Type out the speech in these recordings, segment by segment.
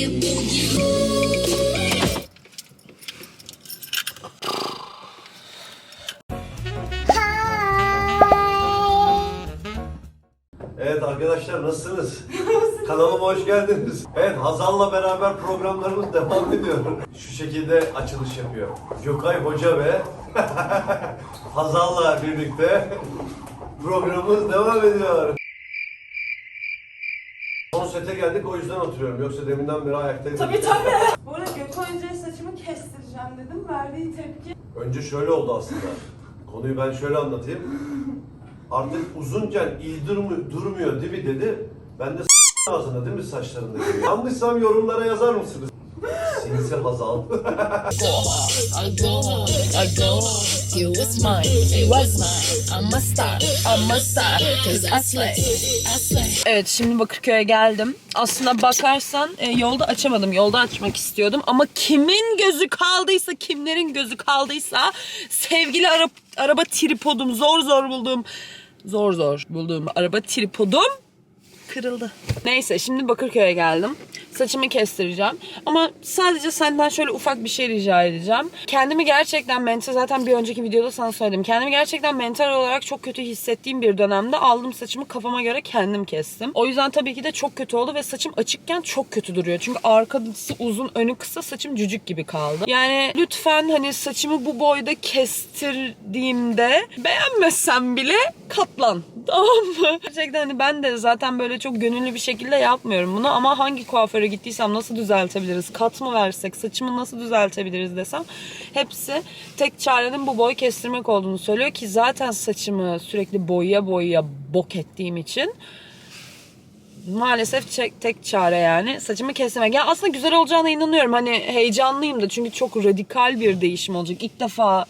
Evet arkadaşlar nasılsınız? Kanalıma hoş geldiniz. Evet Hazal'la beraber programlarımız devam ediyor. Şu şekilde açılış yapıyor. Gökay Hoca ve Hazal'la birlikte programımız devam ediyor. Sete geldik o yüzden oturuyorum. Yoksa deminden beri ayaktaydım. Tabii tabii. Bu arada Gökhan Hoca'ya saçımı kestireceğim dedim. Verdiği tepki. Önce şöyle oldu aslında. Konuyu ben şöyle anlatayım. Artık uzunken il durmuyor, durmuyor değil mi dedi. Ben de s- ağzına değil mi saçlarında dedi. Yanlışsam yorumlara yazar mısınız? Sinsi Hazal. I go, I go. You was mine, it was mine. I'm a star, I'm a star. Cause I slay. Evet şimdi Bakırköy'e geldim. Aslında bakarsan e, yolda açamadım. Yolda açmak istiyordum. Ama kimin gözü kaldıysa, kimlerin gözü kaldıysa sevgili ara, araba tripodum zor zor bulduğum zor zor bulduğum araba tripodum kırıldı. Neyse şimdi Bakırköy'e geldim. Saçımı kestireceğim. Ama sadece senden şöyle ufak bir şey rica edeceğim. Kendimi gerçekten mental zaten bir önceki videoda sana söyledim. Kendimi gerçekten mental olarak çok kötü hissettiğim bir dönemde aldım saçımı kafama göre kendim kestim. O yüzden tabii ki de çok kötü oldu ve saçım açıkken çok kötü duruyor. Çünkü arkası uzun önü kısa saçım cücük gibi kaldı. Yani lütfen hani saçımı bu boyda kestirdiğimde beğenmezsen bile katlan. Tamam mı? Gerçekten hani ben de zaten böyle çok gönüllü bir şekilde yapmıyorum bunu ama hangi kuaföre gittiysem nasıl düzeltebiliriz? Kat mı versek? Saçımı nasıl düzeltebiliriz desem hepsi tek çarenin bu boy kestirmek olduğunu söylüyor ki zaten saçımı sürekli boya boya bok ettiğim için maalesef tek, tek çare yani saçımı kesmek. Ya aslında güzel olacağına inanıyorum. Hani heyecanlıyım da çünkü çok radikal bir değişim olacak. İlk defa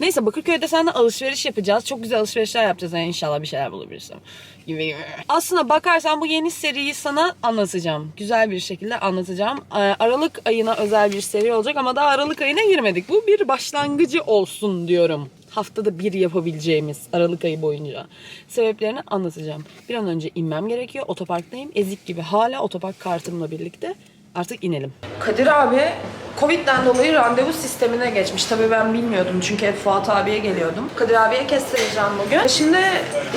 Neyse Bakırköy'de seninle alışveriş yapacağız. Çok güzel alışverişler yapacağız yani inşallah bir şeyler bulabilirsem. Gibi gibi. Aslında bakarsan bu yeni seriyi sana anlatacağım. Güzel bir şekilde anlatacağım. Ee, Aralık ayına özel bir seri olacak ama daha Aralık ayına girmedik. Bu bir başlangıcı olsun diyorum. Haftada bir yapabileceğimiz Aralık ayı boyunca. Sebeplerini anlatacağım. Bir an önce inmem gerekiyor. Otoparktayım. Ezik gibi hala otopark kartımla birlikte. Artık inelim. Kadir abi Covid'den dolayı randevu sistemine geçmiş. Tabii ben bilmiyordum çünkü hep Fuat abiye geliyordum. Kadir abiye kestireceğim bugün. Şimdi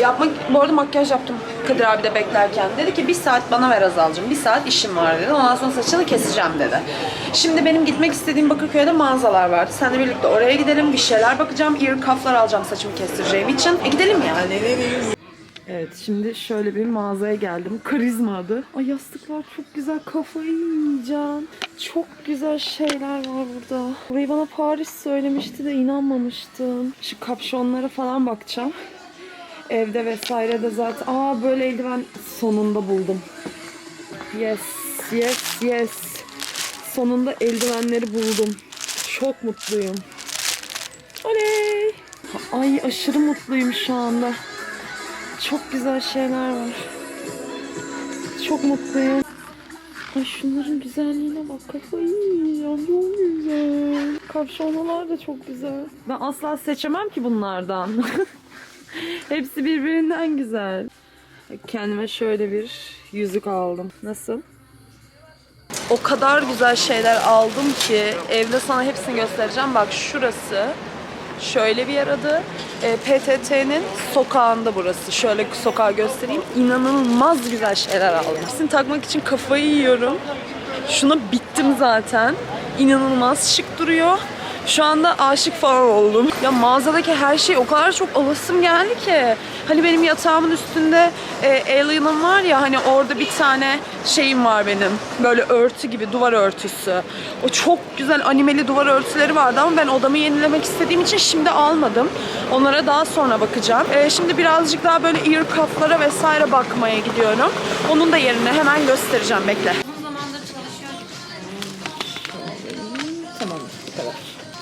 yapmak, bu arada makyaj yaptım Kadir abi de beklerken. Dedi ki bir saat bana ver Azal'cığım. Bir saat işim var dedi. Ondan sonra saçını keseceğim dedi. Şimdi benim gitmek istediğim Bakırköy'de mağazalar vardı. Seninle birlikte oraya gidelim. Bir şeyler bakacağım. Ear cuff'lar alacağım saçımı kestireceğim için. E gidelim yani. Evet şimdi şöyle bir mağazaya geldim. Karizma adı. Ay yastıklar çok güzel. Kafayı yiyeceğim. Çok güzel şeyler var burada. Burayı bana Paris söylemişti de inanmamıştım. Şu kapşonlara falan bakacağım. Evde vesaire de zaten. Aa böyle eldiven sonunda buldum. Yes, yes, yes. Sonunda eldivenleri buldum. Çok mutluyum. Oley. Ay aşırı mutluyum şu anda. Çok güzel şeyler var. Çok mutluyum. Ay şunların güzelliğine bak kafayı yiyeceğim. Çok güzel. Kapşonlar da çok güzel. Ben asla seçemem ki bunlardan. Hepsi birbirinden güzel. Kendime şöyle bir yüzük aldım. Nasıl? O kadar güzel şeyler aldım ki evde sana hepsini göstereceğim. Bak şurası şöyle bir yer adı. E, PTT'nin sokağında burası. Şöyle sokağı göstereyim. İnanılmaz güzel şeyler aldım. Hepsini takmak için kafayı yiyorum. Şuna bittim zaten. İnanılmaz şık duruyor. Şu anda aşık falan oldum. Ya mağazadaki her şey o kadar çok alasım geldi ki. Hani benim yatağımın üstünde e, Alien'ım var ya hani orada bir tane şeyim var benim. Böyle örtü gibi duvar örtüsü. O çok güzel animeli duvar örtüleri vardı ama ben odamı yenilemek istediğim için şimdi almadım. Onlara daha sonra bakacağım. E, şimdi birazcık daha böyle ear cuff'lara vesaire bakmaya gidiyorum. Onun da yerine hemen göstereceğim bekle.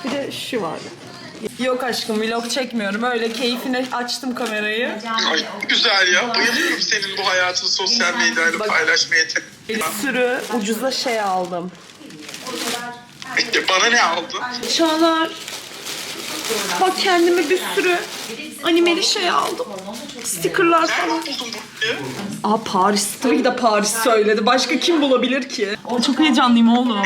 Bir de şu var. Yok aşkım vlog çekmiyorum. Öyle keyfine açtım kamerayı. Ay güzel ya. Bayılıyorum senin bu hayatını sosyal medyayla paylaşmaya. Bir sürü ucuza şey aldım. Bana ne aldın? Çağlar Bak kendime bir sürü animeli şey aldım. Stickerlar falan. Aa Paris. Tabii ki de Paris söyledi. Başka kim bulabilir ki? Çok heyecanlıyım oğlum.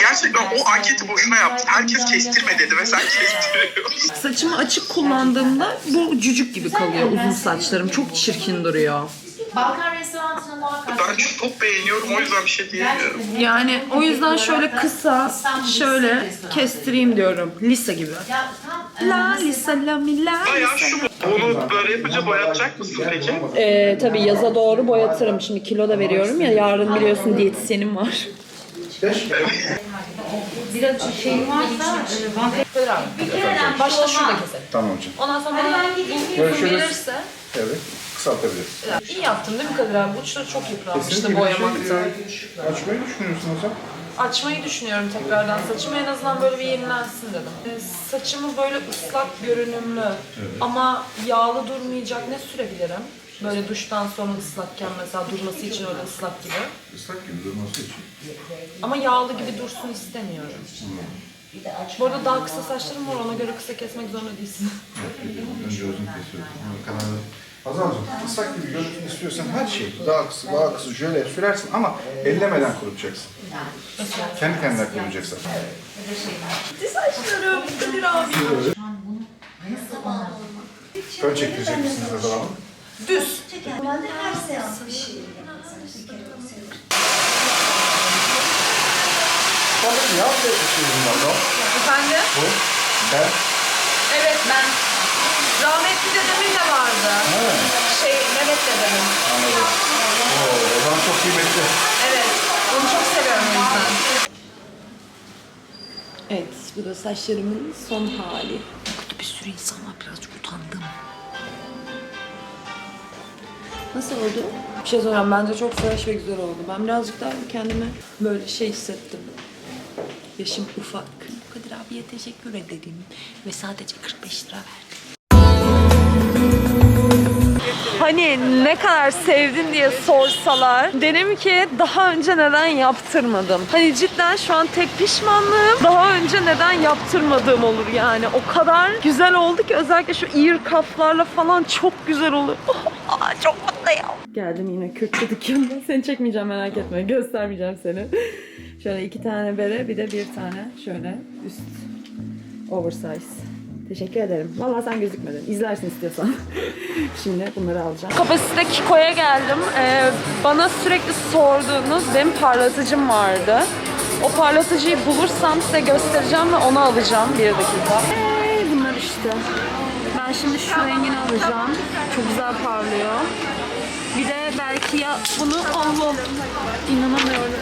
Gerçekten o anketi boşuna yaptın. Herkes kestirme dedi ve sen kestiriyorsun. Saçımı açık kullandığımda bu cücük gibi kalıyor uzun saçlarım. Çok çirkin duruyor. Balkan restoranına muhakkak. Ben çok beğeniyorum o yüzden bir şey diyemiyorum. Yani o yüzden şöyle kısa şöyle kestireyim diyorum. Lisa gibi. La lisa la mi la. Bayağı şu mu? Onu böyle yapınca boyatacak mısın peki? Ee, tabii yaza doğru boyatırım. Şimdi kilo da veriyorum ya. Yarın biliyorsun diyetisyenim var. biraz şeyin varsa e, bir kereden Başta şurada keselim. Tamam hocam. Ondan sonra bana bu Görüşürüz. verirse. Evet. Kısaltabiliriz. İyi yaptın değil mi Kadir abi? Bu uçları çok yıpranmıştı Kesinlikle bir şey, e, açmayı düşünüyorsun hocam. Açmayı düşünüyorum tekrardan saçımı en azından böyle bir yenilensin dedim. Ee, saçımı böyle ıslak görünümlü ama yağlı durmayacak ne sürebilirim? Böyle duştan sonra ıslakken mesela durması için öyle ıslak gibi. Islak gibi durması için. Ama yağlı gibi dursun istemiyorum. Bu arada daha kısa saçlarım var ona göre kısa kesmek zorunda değilsin. Önce uzun kesiyorsun. Karar ver. Hazal'cığım ıslak gibi görüntünü istiyorsan her şey daha kısa daha kısa jöle sürersin ama ellemeden kurutacaksın. Kendi kendine kurutacaksın. Saçlarım Kadir abi. Ön çektirecek misiniz Hazal Hanım? Düz. Normalde her seans bir şey bir. Tabii ne yapacak bir şey da? Efendim? Bu. Ben. Evet ben. Rahmetli dedemin de vardı. Şey Mehmet dedemin. Anladım. Oo, o zaman çok kıymetli. Evet. Onu çok seviyorum o yüzden. Evet, bu da saçlarımın son hali. Burada bir sürü insan var, birazcık utandım. Nasıl oldu? Bir şey soracağım, bence çok fresh ve güzel oldu. Ben birazcık daha kendimi böyle şey hissettim. Yaşım ufak. Kadir abiye teşekkür ederim. Ve sadece 45 lira verdi. Hani ne kadar sevdin diye sorsalar derim ki daha önce neden yaptırmadım. Hani cidden şu an tek pişmanlığım daha önce neden yaptırmadığım olur yani. O kadar güzel oldu ki özellikle şu ear kaflarla falan çok güzel olur. Aa, çok mutluyum. Geldim yine kürkçü dükkanına. Seni çekmeyeceğim merak etme. Göstermeyeceğim seni. Şöyle iki tane bere bir de bir tane şöyle üst oversize. Teşekkür ederim. Vallahi sen gözükmedin. İzlersin istiyorsan. Şimdi bunları alacağım. Kapasite Kiko'ya geldim. Ee, bana sürekli sorduğunuz benim parlatıcım vardı. O parlatıcıyı bulursam size göstereceğim ve onu alacağım. Bir dakika. Hey, bunlar işte. Ben şimdi şu rengini alacağım. Çok güzel parlıyor. Bir de belki ya bunu Allah inanamıyorum.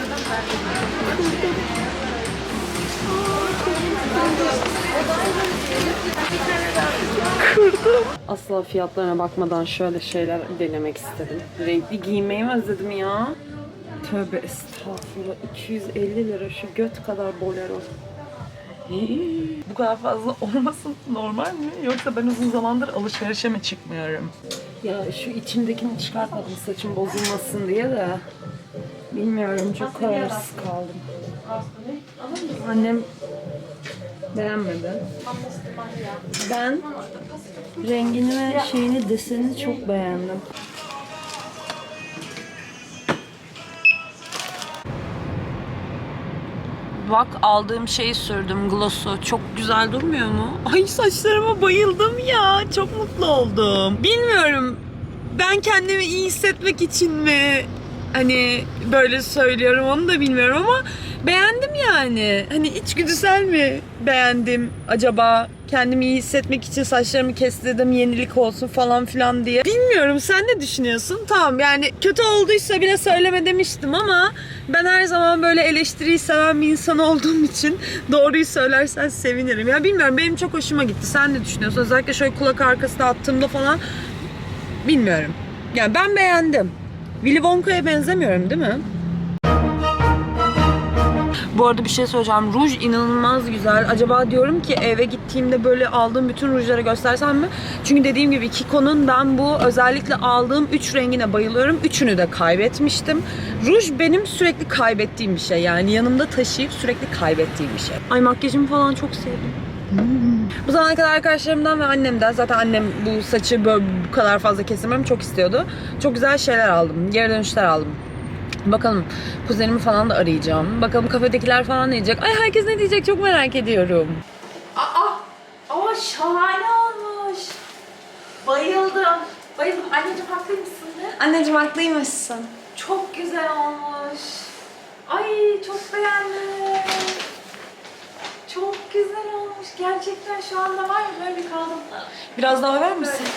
Kırdım. Asla fiyatlarına bakmadan şöyle şeyler denemek istedim. Renkli giymeyi mi özledim ya? Tövbe estağfurullah. 250 lira şu göt kadar bolero. Hii, Bu kadar fazla olmasın normal mi? Yoksa ben uzun zamandır alışverişe mi çıkmıyorum? Ya şu içimdekini çıkartmadım saçım bozulmasın diye de. Bilmiyorum çok kararsız kaldım. Annem beğenmedi. Ben rengini ve şeyini desenini çok beğendim. Bak aldığım şeyi sürdüm gloss'u. Çok güzel durmuyor mu? Ay saçlarıma bayıldım ya. Çok mutlu oldum. Bilmiyorum. Ben kendimi iyi hissetmek için mi hani böyle söylüyorum onu da bilmiyorum ama beğendim yani. Hani içgüdüsel mi beğendim acaba? Kendimi iyi hissetmek için saçlarımı kestirdim yenilik olsun falan filan diye. Bilmiyorum sen ne düşünüyorsun? Tamam yani kötü olduysa bile söyleme demiştim ama ben her zaman böyle eleştiriyi seven bir insan olduğum için doğruyu söylersen sevinirim. Ya bilmiyorum benim çok hoşuma gitti. Sen ne düşünüyorsun? Özellikle şöyle kulak arkasına attığımda falan bilmiyorum. Yani ben beğendim. Willy Wonka'ya benzemiyorum değil mi? Bu arada bir şey söyleyeceğim. Ruj inanılmaz güzel. Acaba diyorum ki eve gittiğimde böyle aldığım bütün rujları göstersem mi? Çünkü dediğim gibi Kiko'nun ben bu özellikle aldığım 3 rengine bayılıyorum. Üçünü de kaybetmiştim. Ruj benim sürekli kaybettiğim bir şey. Yani yanımda taşıyıp sürekli kaybettiğim bir şey. Ay makyajımı falan çok sevdim. Hmm. zamana kadar arkadaşlarımdan ve annemden zaten annem bu saçı böyle bu kadar fazla kestirmemi çok istiyordu. Çok güzel şeyler aldım. Geri dönüşler aldım. Bakalım kuzenimi falan da arayacağım. Bakalım kafedekiler falan ne diyecek. Ay herkes ne diyecek çok merak ediyorum. Aa, aa şahane olmuş. Bayıldım. Bayıldım. Anneciğim haklıymışsın değil mi? Anneciğim haklıymışsın. Çok güzel olmuş. Ay çok beğendim. Çok güzel olmuş. Gerçekten şu anda var ya böyle kaldım. Biraz daha över Böyle. misin?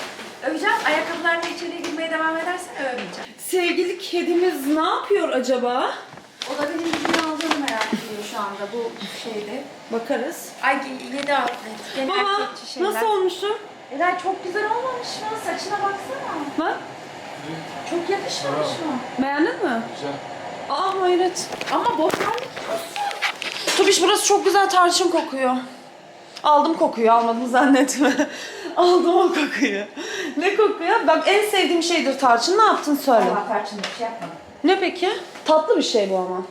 Öveceğim. Ayakkabılarla içeriye girmeye devam edersen övmeyeceğim. Sevgili kedimiz ne yapıyor acaba? O da benim gibi aldığını merak ediyor şu anda bu şeyde. Bakarız. Ay yedi outlet. Gene Baba erkekçi şeyler. nasıl olmuşum? Ela çok güzel olmamış mı? Saçına baksana. Bak Çok yakışmamış mı? beğendin mi? Güzel. Aa hayret. Ama boşanlık Tubiş burası çok güzel tarçın kokuyor. Aldım kokuyu almadım zannetme. Aldım o kokuyu. Ne kokuyor? Ben en sevdiğim şeydir tarçın. Ne yaptın söyle. Allah tarçınlı bir şey yapmadım. Ne peki? Tatlı bir şey bu ama.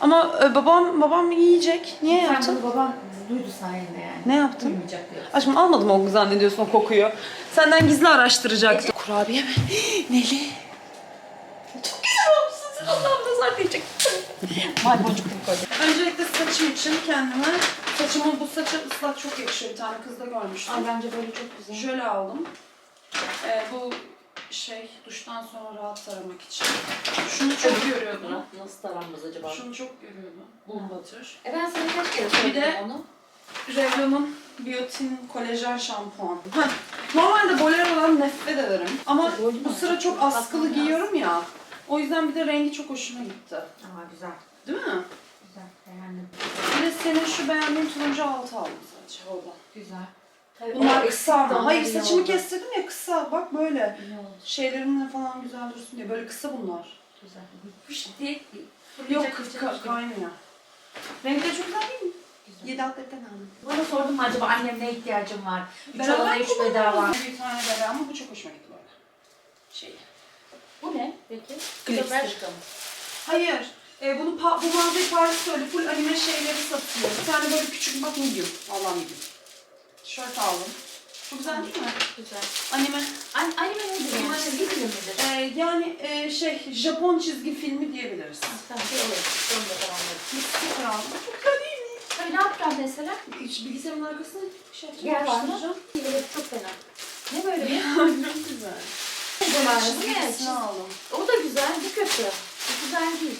Ama e, babam babam yiyecek. Niye Sen yaptın? bunu baban duydu sayende yani. Ne yaptın? Duymayacak diyor. Aşkım almadım o zannediyorsun o kokuyu. Senden gizli araştıracaktım. Kurabiye mi? Neli? Çok güzel olmuşsun sen Allah'ım nazar diyecek. Mayboncuk gibi koydum. Öncelikle saçım için kendime saçımı bu saça ıslak çok yakışıyor. Bir tane kızda görmüştüm. Ay bence böyle çok güzel. Şöyle aldım. Ee, bu şey duştan sonra rahat taramak için. Şunu çok görüyordum. Nasıl taranmaz acaba? Şunu çok görüyordum. Bul batır. E ben sana kaç kere Bir söyledim de- onu? Revlon'un Biotin kolajen şampuan. Heh, Normalde bolerodan nefret ederim. Ama bu sıra çok askılı giyiyorum ya. O yüzden bir de rengi çok hoşuma gitti. Aa güzel. Değil mi? Güzel. Beğendim. Bir de senin şu beğendiğin turuncu altı aldım sadece oradan. Güzel. Tabii Bunlar kısa ama. Hayır saçımı oldu. kestirdim ya kısa. Bak böyle. Şeylerimle falan güzel dursun diye. Böyle kısa bunlar. Güzel. Fış diye Yok ka- fırlayacak. kaynıyor. Renkleri çok güzel değil mi? Yedi atletten aldım. Bana sordun mu acaba annem ne ihtiyacım var? Üç alana üç bedava. Bir tane beraber ama bu çok hoşuma gitti böyle. Şey. Bu ne peki? Glitz. Belçika mı? Hayır. E, bunu pa- bu mağazayı Paris öyle full anime şeyleri satıyor. Bir tane böyle küçük bak medium. Valla medium. Tişört aldım. Çok güzel değil mi? Güzel. Anime. An anime nedir yani? Çizgi film midir? E, yani e, şey Japon çizgi filmi diyebiliriz. Tamam şey olur. Onu da tamamladım. Sticker aldım. Çok güzel değil mi? Tabii ne yapacağım mesela? Hiç bilgisayarın arkasına şey Yer var mı? yapıştıracağım. Çok fena. Ne böyle bir? Çok güzel. Mi? ikisini aldım. O da güzel, bu kötü. Bu güzel değil.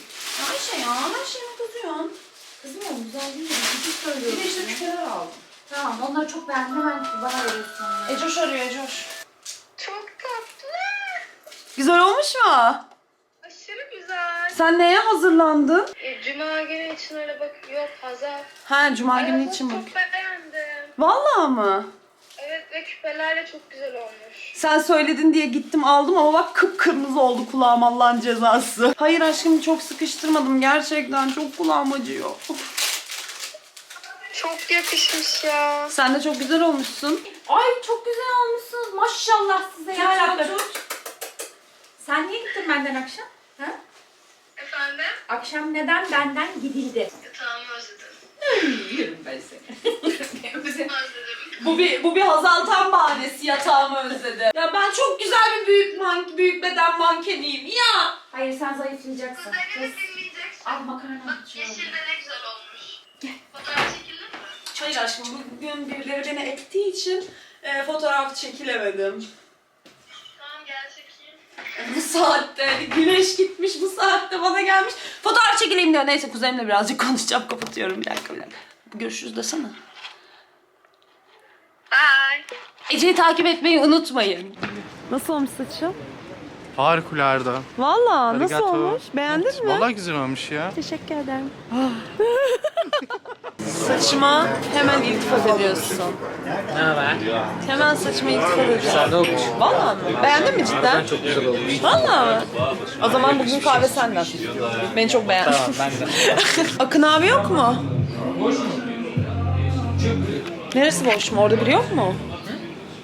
Ayşe ya her şeyime kızıyorsun. Kızmıyorum, güzel değil. Kötü Bir söylüyorum. de işte küpeler aldım. Tamam, onları çok beğendim. Hemen bana veriyorsun. Ecoş arıyor Ecoş. Çok tatlı. Güzel olmuş mu? Aşırı güzel. Sen neye hazırlandın? E, Cuma günü için öyle bak yok pazar. Ha cuma günü için bak. Çok beğendim. Vallahi mı? Ve küpeler de çok güzel olmuş. Sen söyledin diye gittim aldım ama bak kıpkırmızı oldu kulağım Allah'ın cezası. Hayır aşkım çok sıkıştırmadım gerçekten çok kulağım acıyor. Çok yakışmış ya. Sen de çok güzel olmuşsun. Ay çok güzel olmuşsunuz. Maşallah size ya. Sen niye gittin benden akşam? Ha? Efendim? Akşam neden benden gidildi? Yatağımı özledim. Yerim ben seni. Özledim. Bu bir bu bir Hazal Tan bahanesi yatağımı özledi. Ya ben çok güzel bir büyük man büyük beden mankeniyim ya. Hayır sen zayıflayacaksın. Al makarna Bak yeşil de ne güzel olmuş. Fotoğraf çekilir mi? Hayır aşkım bugün birileri beni ektiği için e, fotoğraf çekilemedim. Tamam gel çekeyim. Bu saatte güneş gitmiş bu saatte bana gelmiş. Fotoğraf çekileyim diyor. Neyse kuzenimle birazcık konuşacağım kapatıyorum bir dakika bir dakika. Görüşürüz desene. Bye. Ece'yi takip etmeyi unutmayın. Nasıl olmuş saçım? Harikulade. Valla nasıl Arigato. olmuş? Beğendin mi? Vallahi güzel olmuş ya. Teşekkür ederim. Saçıma hemen iltifat ediyorsun. Ne haber? Hemen saçıma iltifat ediyorsun. Sen de olmuş. Valla mı? Beğendin mi cidden? Çok güzel olmuş. Valla mı? O zaman bugün kahve senden. Beni çok beğendin. Tamam ben de. Akın abi yok mu? Neresi boş mu? Orada biliyor mu?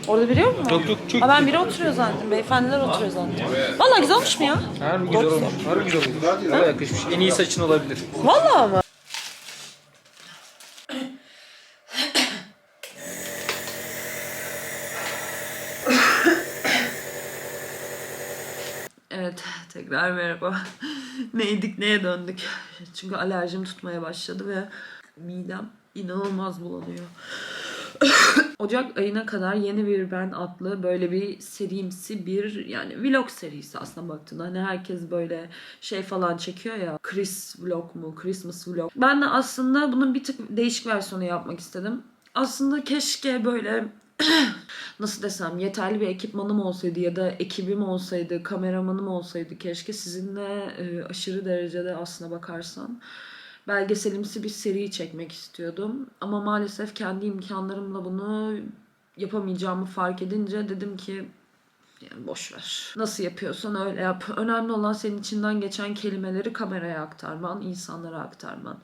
Orada biliyor musun? Yok yok çok. Ha ben biri oturuyor zaten. Beyefendiler oturuyor zaten. Valla güzel olmuş mu ya? Harbi güzel Yoksa. olmuş. Harbi güzel olmuş. Daha yakışmış. En iyi saçın olabilir. Valla mı? evet tekrar merhaba. Neydik neye döndük? Çünkü alerjim tutmaya başladı ve midem inanılmaz bulanıyor. Ocak ayına kadar yeni bir ben adlı böyle bir serimsi bir yani vlog serisi aslında baktığında hani herkes böyle şey falan çekiyor ya Chris vlog mu Christmas vlog. Ben de aslında bunun bir tık değişik versiyonu yapmak istedim. Aslında keşke böyle nasıl desem yeterli bir ekipmanım olsaydı ya da ekibim olsaydı, kameramanım olsaydı keşke sizinle e, aşırı derecede aslına bakarsan belgeselimsi bir seri çekmek istiyordum. Ama maalesef kendi imkanlarımla bunu yapamayacağımı fark edince dedim ki yani boş ver. Nasıl yapıyorsan öyle yap. Önemli olan senin içinden geçen kelimeleri kameraya aktarman, insanlara aktarman.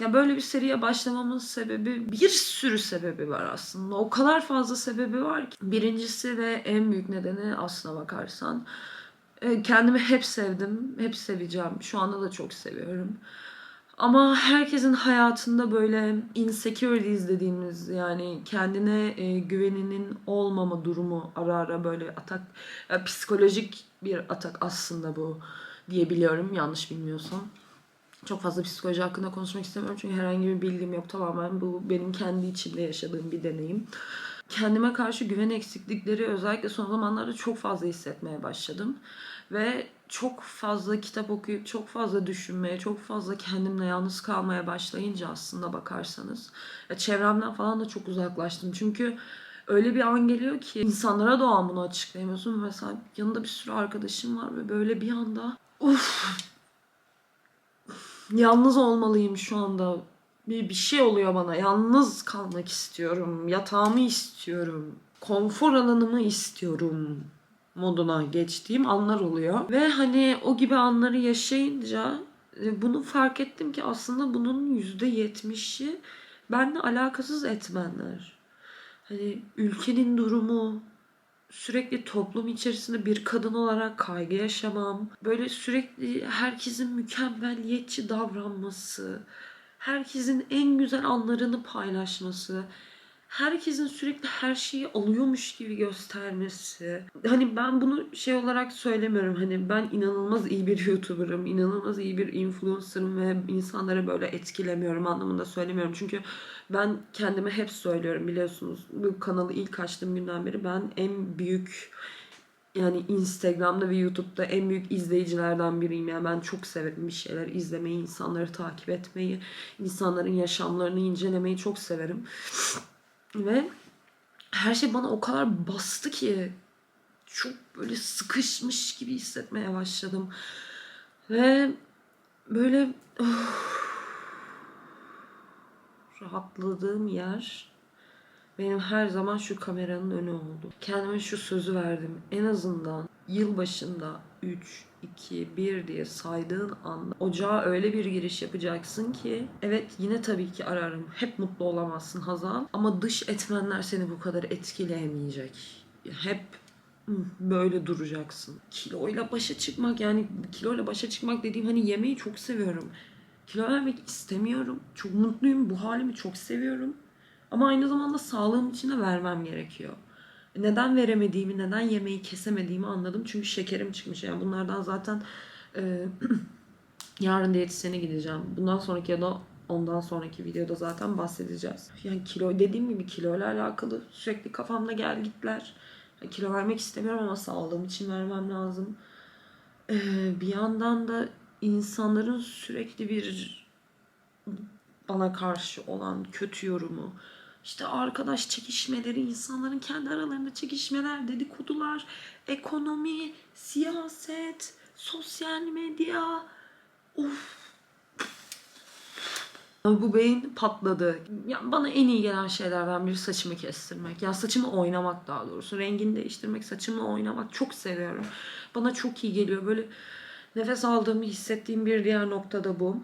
Ya böyle bir seriye başlamamın sebebi bir sürü sebebi var aslında. O kadar fazla sebebi var ki. Birincisi ve en büyük nedeni aslına bakarsan e, kendimi hep sevdim, hep seveceğim. Şu anda da çok seviyorum. Ama herkesin hayatında böyle insecurities dediğimiz yani kendine e, güveninin olmama durumu ara ara böyle atak ya psikolojik bir atak aslında bu diyebiliyorum yanlış bilmiyorsam. Çok fazla psikoloji hakkında konuşmak istemiyorum çünkü herhangi bir bilgim yok tamamen bu benim kendi içimde yaşadığım bir deneyim. Kendime karşı güven eksiklikleri özellikle son zamanlarda çok fazla hissetmeye başladım. Ve çok fazla kitap okuyup çok fazla düşünmeye, çok fazla kendimle yalnız kalmaya başlayınca aslında bakarsanız ya çevremden falan da çok uzaklaştım. Çünkü öyle bir an geliyor ki insanlara da o an bunu açıklayamıyorsun. Mesela yanında bir sürü arkadaşım var ve böyle bir anda uf yalnız olmalıyım şu anda. Bir, bir şey oluyor bana. Yalnız kalmak istiyorum. Yatağımı istiyorum. Konfor alanımı istiyorum moduna geçtiğim anlar oluyor. Ve hani o gibi anları yaşayınca e, bunu fark ettim ki aslında bunun yüzde yetmişi benimle alakasız etmenler. Hani ülkenin durumu, sürekli toplum içerisinde bir kadın olarak kaygı yaşamam, böyle sürekli herkesin mükemmeliyetçi davranması, herkesin en güzel anlarını paylaşması, herkesin sürekli her şeyi alıyormuş gibi göstermesi. Hani ben bunu şey olarak söylemiyorum. Hani ben inanılmaz iyi bir YouTuber'ım, inanılmaz iyi bir influencer'ım ve insanları böyle etkilemiyorum anlamında söylemiyorum. Çünkü ben kendime hep söylüyorum biliyorsunuz. Bu kanalı ilk açtığım günden beri ben en büyük yani Instagram'da ve YouTube'da en büyük izleyicilerden biriyim. Yani ben çok severim bir şeyler izlemeyi, insanları takip etmeyi, insanların yaşamlarını incelemeyi çok severim. Ve her şey bana o kadar bastı ki çok böyle sıkışmış gibi hissetmeye başladım. Ve böyle oh, rahatladığım yer benim her zaman şu kameranın önü oldu. Kendime şu sözü verdim. En azından yılbaşında 3, 2, 1 diye saydığın anda ocağa öyle bir giriş yapacaksın ki evet yine tabii ki ararım. Hep mutlu olamazsın Hazal ama dış etmenler seni bu kadar etkileyemeyecek. Hep böyle duracaksın. Kiloyla başa çıkmak yani kiloyla başa çıkmak dediğim hani yemeği çok seviyorum. Kilo vermek istemiyorum. Çok mutluyum. Bu halimi çok seviyorum. Ama aynı zamanda sağlığım için de vermem gerekiyor. Neden veremediğimi, neden yemeği kesemediğimi anladım. Çünkü şekerim çıkmış. Yani bunlardan zaten e, yarın diyetisyene gideceğim. Bundan sonraki ya da ondan sonraki videoda zaten bahsedeceğiz. Yani kilo dediğim gibi kiloyla alakalı sürekli kafamda gel gitler. Kilo vermek istemiyorum ama sağlığım için vermem lazım. E, bir yandan da insanların sürekli bir bana karşı olan kötü yorumu, işte arkadaş çekişmeleri, insanların kendi aralarında çekişmeler, dedikodular, ekonomi, siyaset, sosyal medya. Of. Bu beyin patladı. Ya bana en iyi gelen şeylerden biri saçımı kestirmek. Ya saçımı oynamak daha doğrusu. Rengini değiştirmek, saçımı oynamak çok seviyorum. Bana çok iyi geliyor. Böyle nefes aldığımı hissettiğim bir diğer nokta da bu.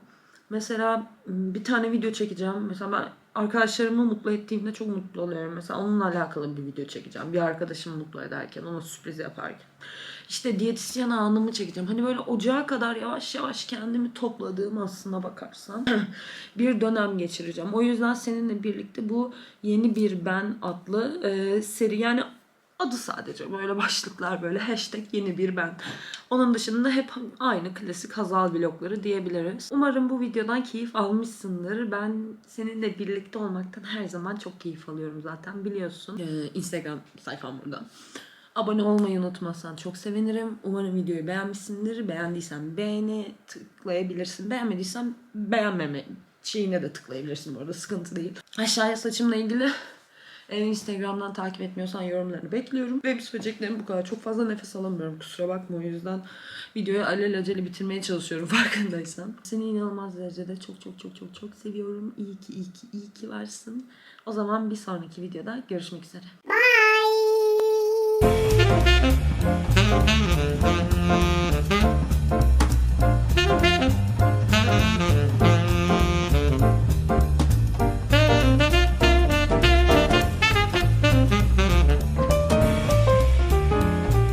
Mesela bir tane video çekeceğim. Mesela ben arkadaşlarımı mutlu ettiğimde çok mutlu oluyorum. Mesela onunla alakalı bir video çekeceğim. Bir arkadaşımı mutlu ederken, ona sürpriz yaparken. İşte diyetisyen anımı çekeceğim. Hani böyle ocağa kadar yavaş yavaş kendimi topladığım aslına bakarsan bir dönem geçireceğim. O yüzden seninle birlikte bu yeni bir ben adlı e, seri yani Adı sadece böyle başlıklar böyle hashtag yeni bir ben. Onun dışında hep aynı klasik Hazal vlogları diyebiliriz. Umarım bu videodan keyif almışsındır. Ben seninle birlikte olmaktan her zaman çok keyif alıyorum zaten biliyorsun. Ee, Instagram sayfam burada. Abone olmayı unutmazsan çok sevinirim. Umarım videoyu beğenmişsindir. Beğendiysen beğeni tıklayabilirsin. Beğenmediysen beğenmeme şeyine de tıklayabilirsin bu arada sıkıntı değil. Aşağıya saçımla ilgili eğer Instagram'dan takip etmiyorsan yorumlarını bekliyorum. Ve biz böceklerim bu kadar. Çok fazla nefes alamıyorum. Kusura bakma o yüzden videoyu alelacele bitirmeye çalışıyorum farkındaysan. Seni inanılmaz derecede çok çok çok çok çok seviyorum. İyi ki iyi ki iyi ki varsın. O zaman bir sonraki videoda görüşmek üzere. Bye.